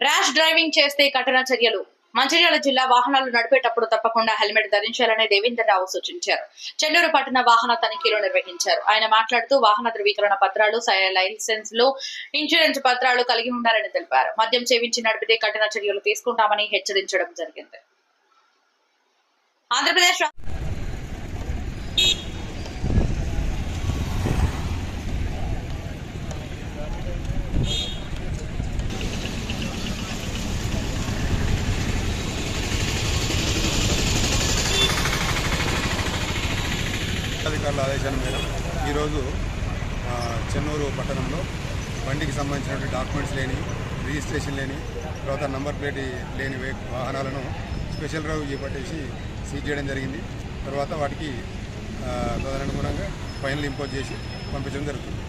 Rash driving చేస్తే కఠిన చర్యలు. మంచిర్యాల జిల్లా వాహనాలు నడిపేటప్పుడు తప్పకుండా హెల్మెట్ ధరించాలని దేవేందర్ రావు సూచించారు. చెల్లూరు పట్టణ వాహన తనిఖీలు నిర్వహించారు. ఆయన మాట్లాడుతూ వాహన ధృవీకరణ పత్రాలు లైసెన్స్లు ఇన్సూరెన్స్ పత్రాలు కలిగి ఉండాలని తెలిపారు. మద్యం సేవించి నడిపితే కఠిన చర్యలు తీసుకుంటామని హెచ్చరించడం జరిగింది. ఆంధ్రప్రదేశ్ అధికారుల ఆదేశాల మేరకు ఈరోజు చెన్నూరు పట్టణంలో బండికి సంబంధించినటువంటి డాక్యుమెంట్స్ లేని రిజిస్ట్రేషన్ లేని తర్వాత నంబర్ ప్లేట్ లేని వాహనాలను స్పెషల్ డ్రైవ్ చేపట్టేసి సీజ్ చేయడం జరిగింది. తర్వాత వాటికి తదనుగుణంగా ఫైనల్ ఇంపోజ్ చేసి పంపించడం జరుగుతుంది.